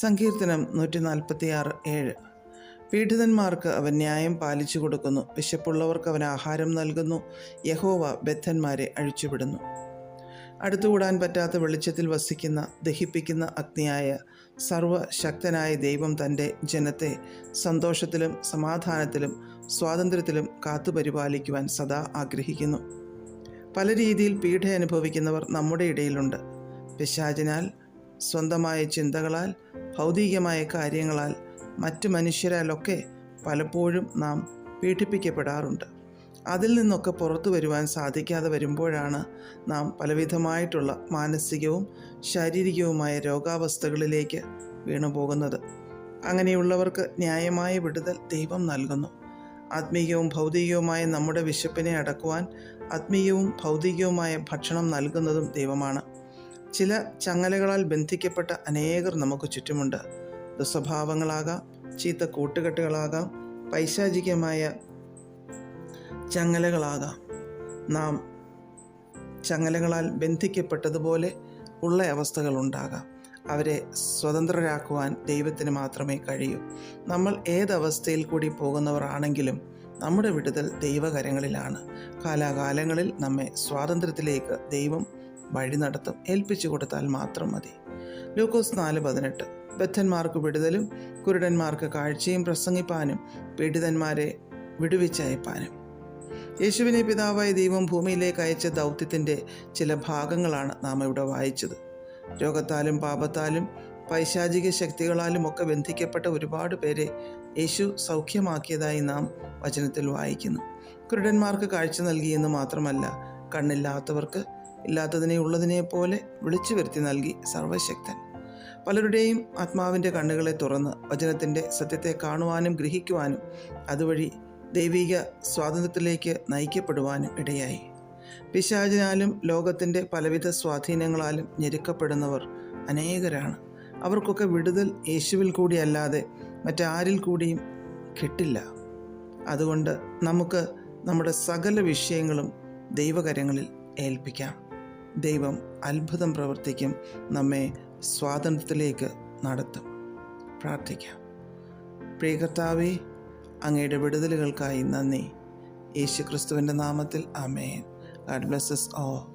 സങ്കീർത്തനം നൂറ്റി നാൽപ്പത്തി ആറ് ഏഴ്. പീഡിതന്മാർക്ക് അവൻ ന്യായം പാലിച്ചു കൊടുക്കുന്നു. വിശപ്പുള്ളവർക്ക് അവൻ ആഹാരം നൽകുന്നു. യഹോവ ബദ്ധന്മാരെ അഴിച്ചുവിടുന്നു. അടുത്തുകൂടാൻ പറ്റാത്ത വെളിച്ചത്തിൽ വസിക്കുന്ന ദഹിപ്പിക്കുന്ന അഗ്നിയായ സർവശക്തനായ ദൈവം തന്റെ ജനത്തെ സന്തോഷത്തിലും സമാധാനത്തിലും സ്വാതന്ത്ര്യത്തിലും കാത്തുപരിപാലിക്കുവാൻ സദാ ആഗ്രഹിക്കുന്നു. പല രീതിയിൽ പീഡ അനുഭവിക്കുന്നവർ നമ്മുടെ ഇടയിലുണ്ട്. പിശാചിനാൽ സ്വന്തമായ ചിന്തകളാൽ ഭൗതികമായ കാര്യങ്ങളാൽ മറ്റു മനുഷ്യരാലൊക്കെ പലപ്പോഴും നാം പീഡിപ്പിക്കപ്പെടാറുണ്ട്. അതിൽ നിന്നൊക്കെ പുറത്തു വരുവാൻ സാധിക്കാതെ വരുമ്പോഴാണ് നാം പലവിധമായിട്ടുള്ള മാനസികവും ശാരീരികവുമായ രോഗാവസ്ഥകളിലേക്ക് വീണുപോകുന്നത് അങ്ങനെയുള്ളവർക്ക് ന്യായമായ വിടുതൽ ദൈവം നൽകുന്നു. ആത്മീയവും ഭൗതികവുമായ നമ്മുടെ വിശപ്പിനെ അടക്കുവാൻ ആത്മീയവും ഭൗതികവുമായ ഭക്ഷണം നൽകുന്നതും ദൈവമാണ്. ചില ചങ്ങലകളാൽ ബന്ധിക്കപ്പെട്ട അനേകർ നമുക്ക് ചുറ്റുമുണ്ട്. ദുസ്വഭാവങ്ങളാകാം ചീത്ത കൂട്ടുകെട്ടുകളാകാം പൈശാചികമായ ചങ്ങലകളാകാം. നാം ചങ്ങലകളാൽ ബന്ധിക്കപ്പെട്ടതുപോലെ ഉള്ള അവസ്ഥകൾ അവസ്ഥകളുണ്ടാകാം അവരെ സ്വതന്ത്രരാക്കുവാൻ ദൈവത്തിന് മാത്രമേ കഴിയൂ. നമ്മൾ ഏതവസ്ഥയിൽ കൂടി പോകുന്നവരാണെങ്കിലും നമ്മുടെ വിടുതൽ ദൈവകരങ്ങളിലാണ്. കാലാകാലങ്ങളിൽ നമ്മെ സ്വാതന്ത്ര്യത്തിലേക്ക് ദൈവം വഴി നടത്തും ഏൽപ്പിച്ചു കൊടുത്താൽ മാത്രം മതി. ലൂക്കോസ് നാല് പതിനെട്ട്. ബദ്ധന്മാർക്ക് വിടുതലും കുരുടന്മാർക്ക് കാഴ്ചയും പ്രസംഗിപ്പാനും പീഡിതന്മാരെ വിടുവിച്ചയപ്പാനും. യേശുവിനെ പിതാവായ ദൈവം ഭൂമിയിലേക്ക് അയച്ച ദൗത്യത്തിന്റെ ചില ഭാഗങ്ങളാണ് നാം ഇവിടെ വായിച്ചത്. രോഗത്താലും പാപത്താലും പൈശാചിക ശക്തികളാലും ഒക്കെ ബന്ധിക്കപ്പെട്ട ഒരുപാട് പേരെ യേശു സൗഖ്യമാക്കിയതായി നാം വചനത്തിൽ വായിക്കുന്നു. കുരുടന്മാർക്ക് കാഴ്ച നൽകിയെന്ന് മാത്രമല്ല കണ്ണില്ലാത്തവർക്ക് ഇല്ലാത്തതിനെ ഉള്ളതിനെ പോലെ വിളിച്ചു വരുത്തി നൽകി സർവശക്തൻ. പലരുടെയും ആത്മാവിന്റെ കണ്ണുകളെ തുറന്ന് വചനത്തിന്റെ സത്യത്തെ കാണുവാനും ഗ്രഹിക്കുവാനും അതുവഴി ദൈവിക സ്വാതന്ത്ര്യത്തിലേക്ക് നയിക്കപ്പെടുവാനും ഇടയായി. പിശാചിനാലും ലോകത്തിന്റെ പലവിധ സ്വാധീനങ്ങളാലും ഞെരുക്കപ്പെടുന്നവർ അനേകരാണ്. അവർക്കൊക്കെ വിടുതൽ യേശുവിൽ കൂടിയല്ലാതെ മറ്റാരിൽ കൂടിയും കിട്ടില്ല. അതുകൊണ്ട് നമുക്ക് നമ്മുടെ സകല വിഷയങ്ങളും ദൈവകരങ്ങളിൽ ഏൽപ്പിക്കാം. ദൈവം അത്ഭുതം പ്രവർത്തിക്കും നമ്മെ സ്വാതന്ത്ര്യത്തിലേക്ക് നടത്തും. പ്രാർത്ഥിക്കാം. പ്രിയകർത്താവെ അങ്ങയുടെ വിടുതലുകൾക്കായി നന്ദി. യേശു ക്രിസ്തുവിന്റെ നാമത്തിൽ അമേൻ ഗാഡ് ബ്ലസ്സസ് ഓ